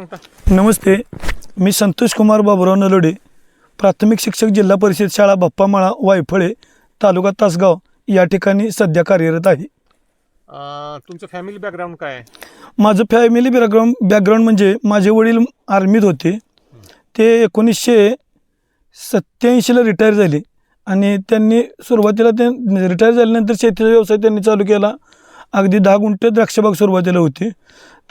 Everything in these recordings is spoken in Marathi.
सांगता? नमस्ते मी संतोष कुमार बाबुराव नलोडे प्राथमिक शिक्षक जिल्हा परिषद शाळा बाप्पामाळा वायफळे तालुका तासगाव या ठिकाणी सध्या कार्यरत आहे. अं, तुमचं फॅमिली बॅकग्राऊंड काय आहे? माझं फॅमिली बॅकग्राऊंड बॅकग्राऊंड म्हणजे माझे वडील आर्मीत होते. ते एकोणीसशे सत्याऐंशीला रिटायर झाले आणि त्यांनी सुरुवातीला ते रिटायर झाल्यानंतर शेतीचा व्यवसाय त्यांनी चालू केला. अगदी दहा गुंठे द्राक्षबाग सुरुवातीला होती.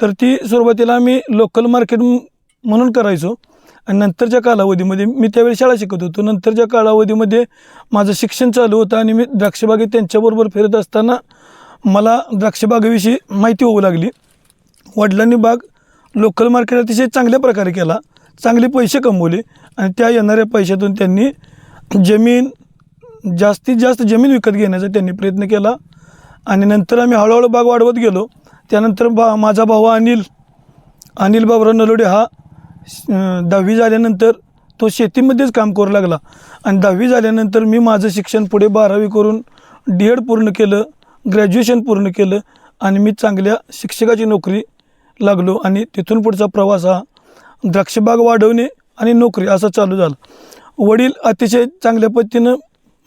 तर ती सुरुवातीला आम्ही लोकल मार्केट म्हणून करायचो. आणि नंतरच्या कालावधीमध्ये मी त्यावेळी शाळा शिकत होतो. नंतरच्या कालावधीमध्ये माझं शिक्षण चालू होतं आणि मी द्राक्षबागेत त्यांच्याबरोबर फिरत असताना मला द्राक्षबागेविषयी माहिती होऊ लागली. वडिलांनी बाग लोकल मार्केट अतिशय चांगल्या प्रकारे केला. चांगले पैसे कमवले आणि त्या येणाऱ्या पैशातून त्यांनी जमीन जास्तीत जास्त जमीन विकत घेण्याचा त्यांनी प्रयत्न केला. आणि नंतर आम्ही हळूहळू बाग वाढवत गेलो. त्यानंतर बा माझा भाऊ अनिल अनिल बाबराव नलोडे हा दहावी झाल्यानंतर तो शेतीमध्येच काम करू लागला. आणि दहावी झाल्यानंतर मी माझं शिक्षण पुढे बारावी करून डी एड पूर्ण केलं ग्रॅज्युएशन पूर्ण केलं आणि मी चांगल्या शिक्षकाची नोकरी लागलो आणि तिथून पुढचा प्रवास हा द्राक्षबाग वाढवणे आणि नोकरी असा चालू झाला. वडील अतिशय चांगल्या पद्धतीनं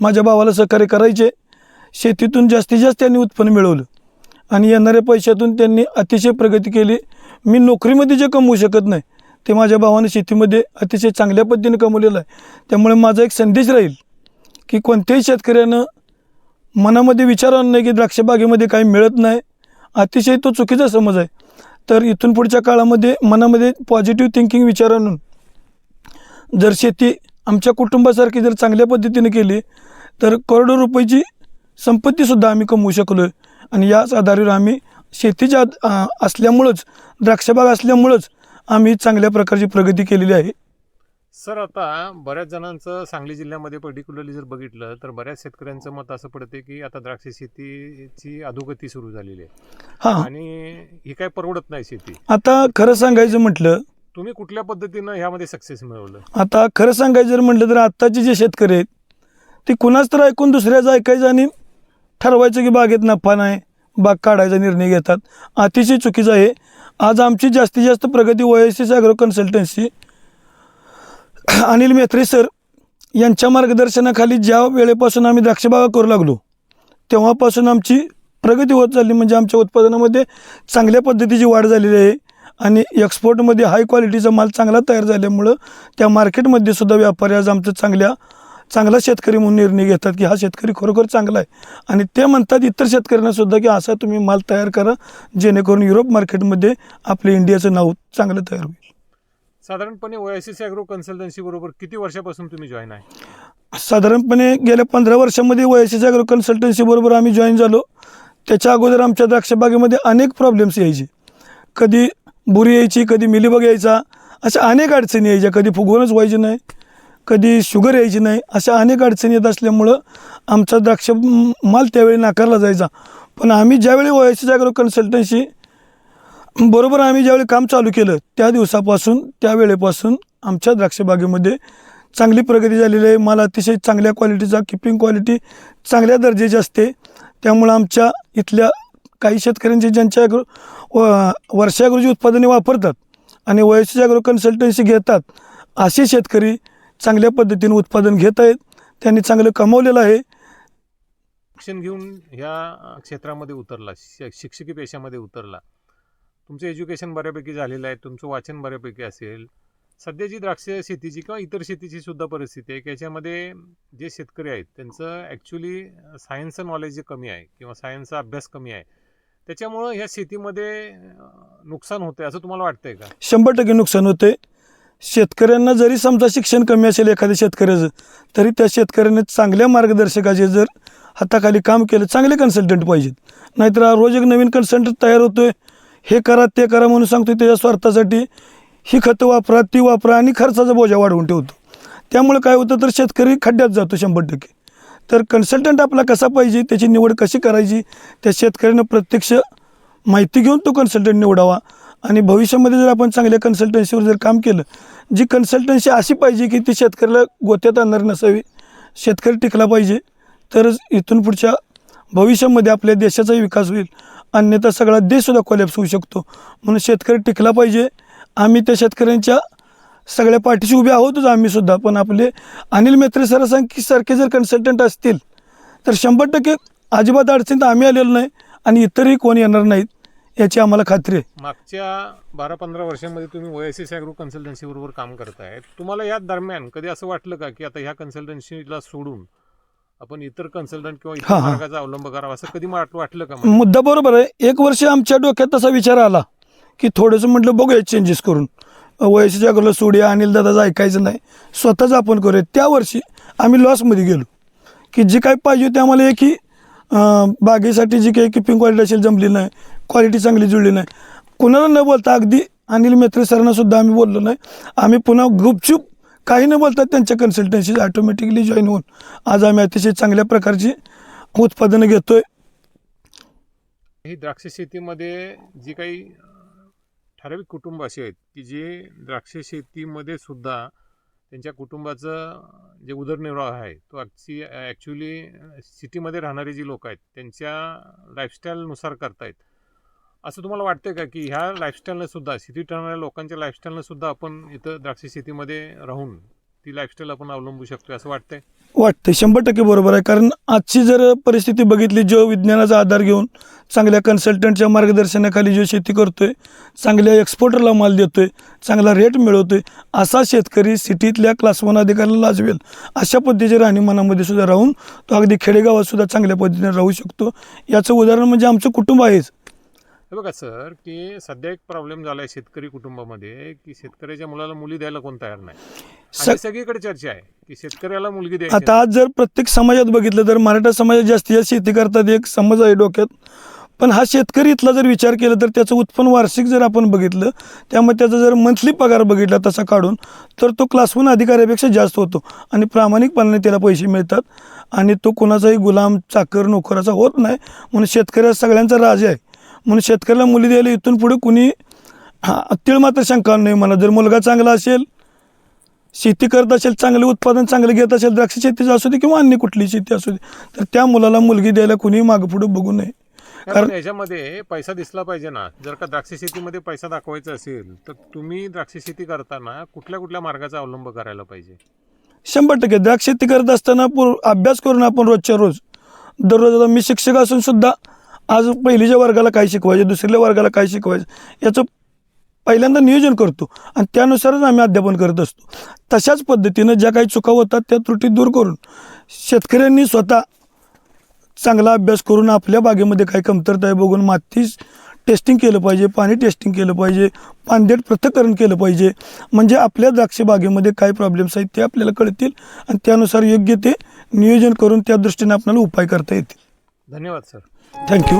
माझ्या भावाला सहकार्य करायचे. शेतीतून जास्तीत जास्त त्यांनी उत्पन्न मिळवलं. आणि येणाऱ्या पैशातून त्यांनी अतिशय प्रगती केली. मी नोकरीमध्ये जे कमवू शकत नाही ते माझ्या भावानं शेतीमध्ये अतिशय चांगल्या पद्धतीने कमवलेलं आहे. त्यामुळे माझा एक संदेश राहील की कोणत्याही शेतकऱ्यानं मनामध्ये विचार आणणं नाही की द्राक्षबागेमध्ये काही मिळत नाही. अतिशय तो चुकीचा समज आहे. तर इथून पुढच्या काळामध्ये मनामध्ये पॉझिटिव्ह थिंकिंग विचार आणून जर शेती आमच्या कुटुंबासारखी जर चांगल्या पद्धतीने केली तर करोडो रुपयाची संपत्तीसुद्धा आम्ही कमवू शकलो आणि याच आधारावर आम्ही शेतीच्या असल्यामुळंच द्राक्षबाग असल्यामुळंच आम्ही चांगल्या प्रकारची प्रगती केलेली आहे. सर आता बऱ्याच जणांचं सांगली जिल्ह्यामध्ये पर्टिक्युलरली जर बघितलं तर बऱ्याच शेतकऱ्यांचं मत असं पडते की आता द्राक्ष शेतीची अधोगती सुरू झालेली आहे. हां. आणि ही काय परवडत नाही शेती. आता खरं सांगायचं म्हटलं तुम्ही कुठल्या पद्धतीनं ह्यामध्ये सक्सेस मिळवलं? आता खरं सांगायचं जर म्हटलं तर आत्ताचे जे शेतकरी आहेत ते कुणाच तर ऐकून दुसऱ्याचं ऐकायचं आणि ठरवायचं की बागेत नफा नाही बाग काढायचा निर्णय घेतात. अतिशय चुकीचं आहे. आज आमची जास्तीत जास्त प्रगती OSS agro consultancy Anil Metre sir यांच्या मार्गदर्शनाखाली ज्या वेळेपासून आम्ही द्राक्षबागा करू लागलो तेव्हापासून आमची प्रगती होत चालली. म्हणजे आमच्या उत्पादनामध्ये चांगल्या पद्धतीची वाढ झालेली आहे आणि एक्सपोर्टमध्ये हाय क्वालिटीचा माल चांगला तयार झाल्यामुळं त्या मार्केटमध्ये सुद्धा व्यापारी आज आमचं चांगल्या चांगला शेतकरी म्हणून निर्णय घेतात की हा शेतकरी खरोखर चांगला आहे. आणि ते म्हणतात इतर शेतकऱ्यांना सुद्धा की असा तुम्ही माल तयार करा जेणेकरून युरोप मार्केटमध्ये आपल्या इंडियाचं नाव चांगलं तयार होईल. साधारणपणे ओएसएस ॲग्रो कन्सल्टन्सी बरोबर किती वर्षापासून तुम्ही जॉईन आहे? साधारणपणे गेल्या पंधरा वर्षामध्ये वयसीच्या ॲग्रो कन्सल्टन्सीबरोबर आम्ही जॉईन झालो. त्याच्या अगोदर आमच्या द्राक्षबागेमध्ये अनेक प्रॉब्लेम्स यायचे. कधी बुरी यायची कधी मिलीबग यायचा अशा अनेक अडचणी यायच्या. कधी फुगवूनच व्हायची नाही. कधी शुगर यायची नाही अशा अनेक अडचणी येत असल्यामुळं आमचा द्राक्ष माल त्यावेळी नाकारला जायचा. पण आम्ही ज्यावेळी वयसीच्या ॲग्रो कन्सल्टन्सी बरोबर आम्ही ज्यावेळी काम चालू केलं त्या दिवसापासून त्यावेळेपासून आमच्या द्राक्षबागेमध्ये चांगली प्रगती झालेली आहे. माल अतिशय चांगल्या क्वालिटीचा किपिंग क्वालिटी चांगल्या दर्जाची असते. त्यामुळं आमच्या इथल्या काही शेतकऱ्यांचे ज्यांच्या वर्षागृजी व- उत्पादने वापरतात आणि वयस्क जागरूक कन्सल्टन्सी घेतात असे शेतकरी चांगल्या पद्धतीने उत्पादन घेत आहेत. त्यांनी चांगलं कमवलेलं आहे. शिक्षण घेऊन ह्या क्षेत्रामध्ये उतरला शिक्षकी पेशामध्ये उतरला. तुमचं एज्युकेशन बऱ्यापैकी झालेलं आहे तुमचं वाचन बऱ्यापैकी असेल. सध्याची द्राक्ष शेतीची किंवा इतर शेतीची सुद्धा परिस्थिती आहे की याच्यामध्ये जे शेतकरी आहेत त्यांचं ॲक्च्युली सायन्सचं नॉलेज जे कमी आहे किंवा सायन्सचा अभ्यास कमी आहे त्याच्यामुळं ह्या शेतीमध्ये नुकसान होतंय असं तुम्हाला वाटतंय का? शंभर टक्के नुकसान होते शेतकऱ्यांना जरी समजा शिक्षण कमी असेल एखाद्या शेतकऱ्याचं तरी त्या शेतकऱ्याने चांगल्या मार्गदर्शकाचे जर हाताखाली काम केलं चांगले कन्सल्टंट पाहिजेत. नाहीतर रोज एक नवीन कन्सल्टंट तयार होतोय. हे करा ते करा म्हणून सांगतोय त्याच्या स्वार्थासाठी ही खतं वापरा ती वापरा आणि खर्चाचा बोजा वाढवून ठेवतो. त्यामुळे काय होतं तर शेतकरी खड्ड्यात जातो शंभर टक्के. तर कन्सल्टंट आपला कसा पाहिजे त्याची निवड कशी करायची त्या शेतकऱ्यानं प्रत्यक्ष माहिती घेऊन तो कन्सल्टंट निवडावा. आणि भविष्यामध्ये जर आपण चांगल्या कन्सल्टन्सीवर जर काम केलं जी कन्सल्टन्सी अशी पाहिजे की ती शेतकऱ्याला गोत्यात आणणारी नसावी शेतकरी टिकला पाहिजे तरच इथून पुढच्या भविष्यामध्ये आपल्या देशाचाही विकास होईल. अन्यथा सगळा देशसुद्धा कोलॅप्स होऊ शकतो. म्हणून शेतकरी टिकला पाहिजे. आम्ही त्या शेतकऱ्यांच्या सगळ्या पाठीशी उभे आहोतच आम्हीसुद्धा पण आपले अनिल मेत्रे सरांसारखी सारखे जर कन्सल्टंट असतील तर शंभर टक्के अजिबात अडचणीत आम्ही आलेलो नाही आणि इतरही कोण येणार नाहीत. याची आम्हाला खात्री आहे. मागच्या बारा पंधरा वर्षांमध्ये तुम्ही ओएसएस ॲग्रो कन्सल्टन्सी बरोबर काम करताय. तुम्हाला या दरम्यान कधी असं वाटलं का की आता ह्या कन्सल्टन्सीला सोडून आपण इतर कन्सल्टंट किंवा इतर हा, हा. मार्गाचा अवलंब करावा असं कधी वाट- वाटलं का? मुद्दा बरोबर आहे. एक वर्ष आमच्या डोक्यात तसा विचार आला की थोडंसं म्हटलं बघूया चेंजेस करून. वयसीच्या अगोदर सोडूया अनिल दादाचं ऐकायचं नाही. स्वतःच आपण करूया. त्या वर्षी आम्ही लॉसमध्ये गेलो. की जे काही पाहिजे ते आम्हाला एक की अं, बागेसाठी जी काही किपिंग क्वालिटी असेल जमली नाही क्वालिटी चांगली जुळली नाही. कुणाला न बोलता अगदी अनिल मेत्रे सरांना सुद्धा आम्ही बोललो नाही. आम्ही पुन्हा गुपचूप काही न बोलता त्यांच्या कन्सल्टन्सी ऑटोमॅटिकली जॉईन होऊन आज आम्ही अतिशय चांगल्या प्रकारची उत्पादनं घेतोय. ही द्राक्ष शेतीमध्ये जी काही ठराविक कुटुंब अशी आहेत की जे द्राक्ष शेतीमध्ये सुद्धा त्यांच्या कुटुंबाचं जे उदरनिर्वाह आहे तो ॲक्ची ॲक्च्युली सिटीमध्ये राहणारी जी लोक आहेत त्यांच्या लाईफस्टाईलनुसार करतायत. असं तुम्हाला वाटतं का की ह्या लाईफस्टाईलनं सुद्धा सिटीत राहणाऱ्या लोकांच्या लाईफस्टाईलनं सुद्धा आपण इथं द्राक्ष शेतीमध्ये राहून ती लाईफस्टाईल आपण अवलंबू शकतो असं वाटतंय? वाटते शंभर टक्के बरोबर आहे. कारण आजची जर परिस्थिती बघितली जो विज्ञानाचा आधार घेऊन चांगल्या कन्सल्टंटच्या मार्गदर्शनाखाली जो शेती करतोय चांगल्या एक्सपोर्टरला माल देतोय चांगला रेट मिळवतोय असा शेतकरी सिटीतल्या क्लास वन अधिकाऱ्याला लाजवेल. अशा पद्धतीच्या राहणीमानामध्ये सुद्धा राहून तो अगदी खेडेगावात सुद्धा चांगल्या पद्धतीने राहू शकतो. याचं उदाहरण म्हणजे आमचं कुटुंब आहेच. हे बघा सर की सध्या एक प्रॉब्लेम झालाय शेतकरी कुटुंबामध्ये की शेतकऱ्याच्या मुलाला मुली द्यायला कोण तयार नाही? सगळीकडे चर्चा आहे की शेतकऱ्याला मुलगी द्यायची आता आज जर प्रत्येक समाजात बघितलं तर मराठा समाजात जास्तीत जास्त शेती करतात एक समज आहे डोक्यात. पण हा शेतकरी इथला जर विचार केला तर त्याचं उत्पन्न वार्षिक जर आपण बघितलं त्यामुळे त्याचा जर मंथली पगार बघितला तसा काढून तर तो क्लास वन अधिकाऱ्यापेक्षा जास्त होतो आणि प्रामाणिकपणाने त्याला पैसे मिळतात आणि तो कोणाचाही गुलाम चाकर नोकराचा होत नाही. म्हणून शेतकऱ्या सगळ्यांचा राजा आहे. म्हणून शेतकऱ्याला मुली द्यायला इथून पुढे कुणी हा तीळ मात्र शंका नाही. म्हणा जर मुलगा चांगला असेल शेती करत असेल चांगले उत्पादन चांगलं घेत असेल द्राक्ष शेतीचं असू दे किंवा अन्य कुठली शेती असू दे तर त्या मुलाला मुलगी द्यायला कुणी मागं पुढे बघू नये. कारण कारण याच्यामध्ये पैसा दिसला पाहिजे ना. जर का द्राक्ष शेतीमध्ये पैसा दाखवायचा असेल तर तुम्ही द्राक्ष शेती करताना कुठल्या कुठल्या मार्गाचा अवलंब करायला पाहिजे? शंभर टक्के. द्राक्ष शेती करत असताना पूर अभ्यास करून आपण रोजच्या रोज दररोज आता मी शिक्षक असून सुद्धा आज पहिलीच्या वर्गाला काय शिकवायचे दुसऱ्या वर्गाला काय शिकवायचं याचं पहिल्यांदा नियोजन करतो आणि त्यानुसारच आम्ही अध्यापन करत असतो. तशाच पद्धतीनं ज्या काही चुका होतात त्या त्रुटी दूर करून शेतकऱ्यांनी स्वतः चांगला अभ्यास करून आपल्या बागेमध्ये काय कमतरता आहे बघून माती टेस्टिंग केलं पाहिजे पाणी टेस्टिंग केलं पाहिजे पानदेट पृथक्करण केलं पाहिजे. म्हणजे आपल्या द्राक्ष बागेमध्ये काय प्रॉब्लेम्स आहेत ते आपल्याला कळतील आणि त्यानुसार योग्य ते नियोजन करून त्या दृष्टीने आपल्याला उपाय करता येतील. धन्यवाद सर. थँक्यू